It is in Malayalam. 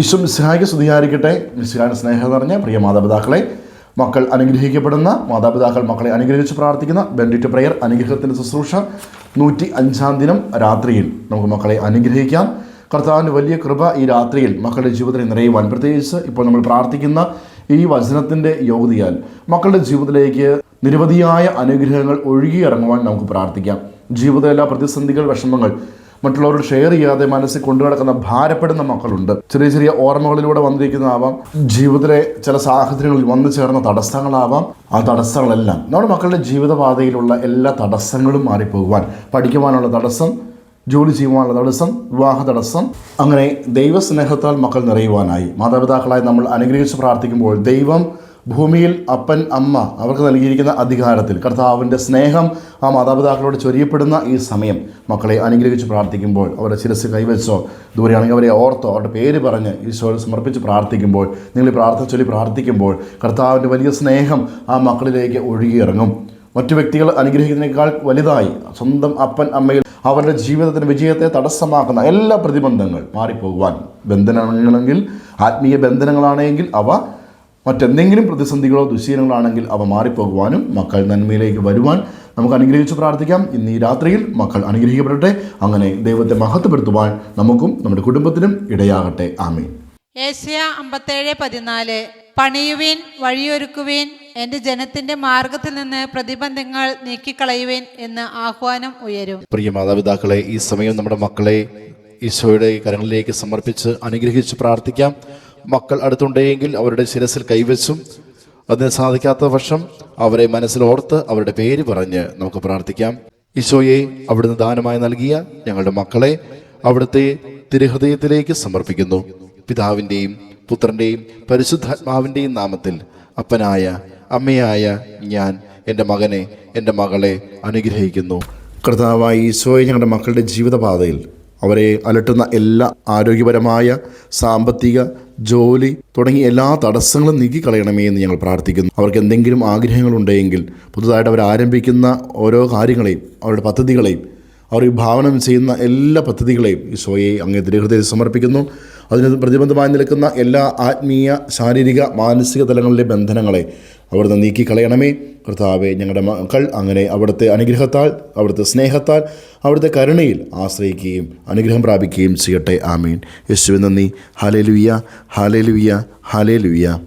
ഈശ്വം മിസ്ഹായ്ക്ക് സ്തുതിയായിരിക്കട്ടെ. മിസ്ഹായുടെ സ്നേഹം നിറഞ്ഞ പ്രിയ മാതാപിതാക്കളെ മക്കൾ അനുഗ്രഹിക്കപ്പെടുന്ന മാതാപിതാക്കൾ മക്കളെ അനുഗ്രഹിച്ച് പ്രാർത്ഥിക്കുന്ന ബെൻഡിറ്റ് പ്രയർ അനുഗ്രഹത്തിന്റെ ശുശ്രൂഷ നൂറ്റി അഞ്ചാം ദിനം രാത്രിയിൽ നമുക്ക് മക്കളെ അനുഗ്രഹിക്കാം. കർത്താവിന്റെ വലിയ കൃപ ഈ രാത്രിയിൽ മക്കളുടെ ജീവിതത്തിൽ നിറയുവാൻ. പ്രത്യേകിച്ച് ഇപ്പോൾ നമ്മൾ പ്രാർത്ഥിക്കുന്ന ഈ വചനത്തിന്റെ യോഗ്യതയാൽ മക്കളുടെ ജീവിതത്തിലേക്ക് നിരവധിയായ അനുഗ്രഹങ്ങൾ ഒഴുകിയിറങ്ങുവാൻ നമുക്ക് പ്രാർത്ഥിക്കാം. ജീവിതത്തിലെ പ്രതിസന്ധികൾ വിഷമങ്ങൾ മറ്റുള്ളവരോട് ഷെയർ ചെയ്യാതെ മനസ്സിൽ കൊണ്ടു നടക്കുന്ന ഭാരപ്പെടുന്ന മക്കളുണ്ട്. ചെറിയ ചെറിയ ഓർമ്മകളിലൂടെ വന്നിരിക്കുന്നതാവാം. ജീവിതത്തിലെ ചില സാഹചര്യങ്ങളിൽ വന്നു ചേർന്ന തടസ്സങ്ങളാവാം. ആ തടസ്സങ്ങളെല്ലാം നമ്മുടെ മക്കളുടെ ജീവിതപാതയിലുള്ള എല്ലാ തടസ്സങ്ങളും മാറിപ്പോകുവാൻ പഠിക്കുവാനുള്ള തടസ്സം ജോലി ചെയ്യുവാനുള്ള തടസ്സം വിവാഹ തടസ്സം അങ്ങനെ ദൈവസ്നേഹത്താൽ മക്കൾ നിറയുവാനായി. മാതാപിതാക്കളായി നമ്മൾ അനുഗ്രഹിച്ച് പ്രാർത്ഥിക്കുമ്പോൾ ദൈവം ഭൂമിയിൽ അപ്പൻ അമ്മ അവർക്ക് നൽകിയിരിക്കുന്ന അധികാരത്തിൽ കർത്താവിന്റെ സ്നേഹം ആ മാതാപിതാക്കളോട് ചൊരിയപ്പെടുന്ന ഈ സമയം. മക്കളെ അനുഗ്രഹിച്ച് പ്രാർത്ഥിക്കുമ്പോൾ അവരുടെ ശിരസ് കൈവച്ചോ? ദൂരെയാണെങ്കിൽ അവരെ ഓർത്തോ? അവരുടെ പേര് പറഞ്ഞ് ഈശോയെ സമർപ്പിച്ച് പ്രാർത്ഥിക്കുമ്പോൾ നിങ്ങൾ പ്രാർത്ഥന ചൊല്ലി പ്രാർത്ഥിക്കുമ്പോൾ കർത്താവിന്റെ വലിയ സ്നേഹം ആ മക്കളിലേക്ക് ഒഴുകിയിറങ്ങും. മറ്റു വ്യക്തികൾ അനുഗ്രഹിക്കുന്നതിനേക്കാൾ വലുതായി സ്വന്തം അപ്പൻ അമ്മയിൽ അവരുടെ ജീവിതത്തിന്റെ വിജയത്തെ തടസ്സമാക്കുന്ന എല്ലാ പ്രതിബന്ധങ്ങൾ മാറിപ്പോകുവാൻ ബന്ധനങ്ങളെങ്കിൽ ആത്മീയ ബന്ധനങ്ങളാണെങ്കിൽ അവ മറ്റെന്തെങ്കിലും പ്രതിസന്ധികളോ ദുശീലങ്ങളാണെങ്കിൽ അവ മാറിപ്പോകുവാനും മക്കൾ നന്മയിലേക്ക് വരുവാൻ നമുക്ക് അനുഗ്രഹിച്ച് പ്രാർത്ഥിക്കാം. ഇന്ന് ഈ രാത്രിയിൽ മക്കൾ അനുഗ്രഹിക്കപ്പെടട്ടെ. അങ്ങനെ ദൈവത്തെ മഹത്വപ്പെടുത്തുവാൻ നമുക്കും നമ്മുടെ കുടുംബത്തിനും ഇടയാകട്ടെ. ആമീൻ. ഏഷ്യ അമ്പത്തേഴ് പതിനാല്. പണിയുവിൻ വഴിയൊരുക്കുവിൻ എന്റെ ജനത്തിന്റെ മാർഗത്തിൽ നിന്ന് പ്രതിബന്ധങ്ങൾ നീക്കിക്കളയുവിൻ എന്ന് ആഹ്വാനം ഉയരും. പ്രിയ മാതാപിതാക്കളെ ഈ സമയം നമ്മുടെ മക്കളെ ഈശോയുടെ കരങ്ങളിലേക്ക് സമർപ്പിച്ച് അനുഗ്രഹിച്ച് പ്രാർത്ഥിക്കാം. മക്കൾ അടുത്തുണ്ടെങ്കിൽ അവരുടെ ശിരസിൽ കൈവച്ചും അതിന് സാധിക്കാത്ത പക്ഷം അവരെ മനസ്സിലോർത്ത് അവരുടെ പേര് പറഞ്ഞ് നമുക്ക് പ്രാർത്ഥിക്കാം. ഈശോയെ അവിടുന്ന് ദാനമായി നൽകിയ ഞങ്ങളുടെ മക്കളെ അവിടുത്തെ തിരുഹൃദയത്തിലേക്ക് സമർപ്പിക്കുന്നു. പിതാവിന്റെയും പുത്രന്റെയും പരിശുദ്ധാത്മാവിന്റെയും നാമത്തിൽ അപ്പനായ അമ്മയായ ഞാൻ എന്റെ മകനെ എന്റെ മകളെ അനുഗ്രഹിക്കുന്നു. കർത്താവായ ഈശോയെ ഞങ്ങളുടെ മക്കളുടെ ജീവിതപാതയിൽ അവരെ അലട്ടുന്ന എല്ലാ ആരോഗ്യപരമായ സാമ്പത്തിക ജോലി തുടങ്ങി എല്ലാ തടസ്സങ്ങളും നീക്കിക്കളയണമേ എന്ന് ഞങ്ങൾ പ്രാർത്ഥിക്കുന്നു. അവർക്ക് എന്തെങ്കിലും ആഗ്രഹങ്ങളുണ്ടെങ്കിൽ പുതുതായിട്ട് അവർ ആരംഭിക്കുന്ന ഓരോ കാര്യങ്ങളെയും അവരുടെ പദ്ധതികളെയും അവർ വിഭാവനം ചെയ്യുന്ന എല്ലാ പദ്ധതികളെയും ഈശോയെ അങ്ങേ ദൃഹൃദയം സമർപ്പിക്കുന്നു. അതിന് പ്രതിബന്ധമായി നിൽക്കുന്ന എല്ലാ ആത്മീയ ശാരീരിക മാനസിക തലങ്ങളിലെ ബന്ധനങ്ങളെ അവിടുന്ന് നീക്കിക്കളയണമേ. കർത്താവെ ഞങ്ങളുടെ മക്കൾ അങ്ങനെ അവിടുത്തെ അനുഗ്രഹത്താൽ അവിടുത്തെ സ്നേഹത്താൽ അവിടുത്തെ കരുണയിൽ ആശ്രയിക്കുകയും അനുഗ്രഹം പ്രാപിക്കുകയും ചെയ്യട്ടെ. ആമീൻ. യേശുവിൻ നന്ദി. Hallelujah hallelujah hallelujah